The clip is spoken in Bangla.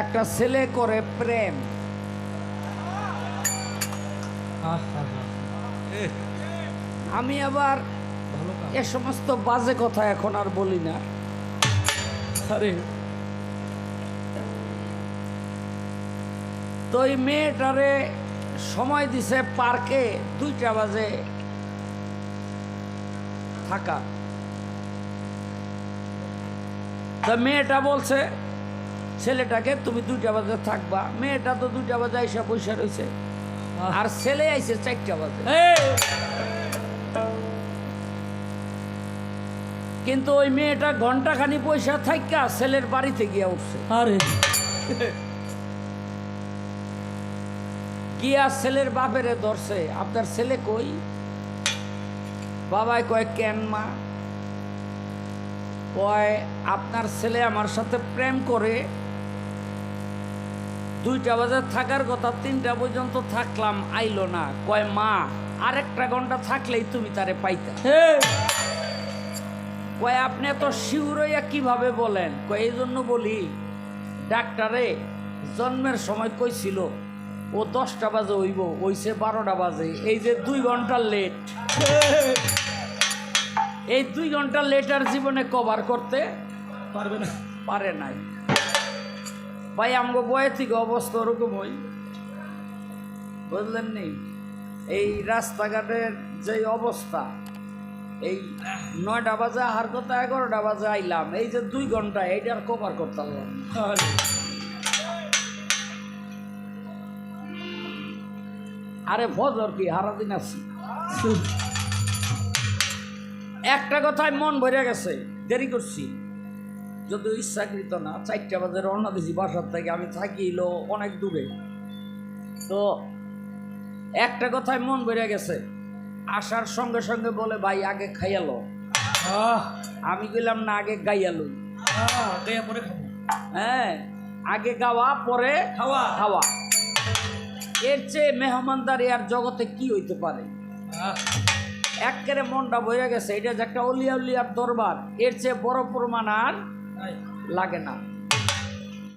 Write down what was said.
একটা ছেলে করে প্রেম। আমি আবার এ সমস্ত বাজে কথা এখন আর বলি না। আরে। তো এই মেয়েটারে সময় দিছে পার্কে দুইটা বাজে থাকা। তা মেয়েটা বলছে ছেলেটাকে তুমি দুইটা বাজে থাকবা মেয়েটা তো দুইটা বাজে আইসা পয়সা রয়েছে আর ছেলে আইছে চারটা বাজে। কিন্তু ওই মেয়েটা ঘন্টাখানি পয়সা থাকা ছেলের বাড়িতে গিয়া উঠছে। আরে! গিয়া ছেলের বাপেরে ধরছে। আপনার ছেলে কই? বাবাই কয় কেন মা? কয় আপনার ছেলে আমার সাথে প্রেম করে দুইটা বাজে থাকার কথা তিনটা পর্যন্ত থাকলাম আইলো না। কয় মা আরেকটা ঘণ্টা থাকলেই তুমি তারে পাইতা। কয় আপনি এত শিউর হইয়া কীভাবে বলেন? কয় এই জন্য বলি ডাক্তারে জন্মের সময় কইছিল ও দশটা বাজে হইব ওইসে বারোটা বাজে। এই যে দুই ঘণ্টা লেট এই দুই ঘণ্টা লেটার জীবনে কভার করতে পারবে না। পারে নাই। ভাই, আমগো বয়ে থেকে অবস্থা ওরকম হই বুঝলেন নি? এই রাস্তাঘাটের যে অবস্থা, এই নয়টা বাজে আহার কথা এগারোটা বাজে আইলাম। এই যে দুই ঘণ্টা এইটার কভার করতে পারলাম আরে ফজর কি হারাদিন আছি। একটা কথায় মন ভরে গেছে, দেরি করছি। যদি ইচ্ছাকৃত না চারটা বাজে রওনা দিছি বাসার থেকে আমি থাকিল অনেক দূরে। তো একটা কথায় মন ভরে গেছে আসার সঙ্গে সঙ্গে বলে ভাই আগে খাইয়ালো আমি গেলাম না আগে গাইয়ালো হ্যাঁ আগে গাওয়া পরে খাওয়া। খাওয়া। এর চেয়ে মেহমানদারি আর জগতে কি হইতে পারে? একেবারে মনটা বইয়া গেছে এটা যে একটা অলিয়া উলিয়ার দরবার এর চেয়ে বড় প্রমাণ আর লাগে না।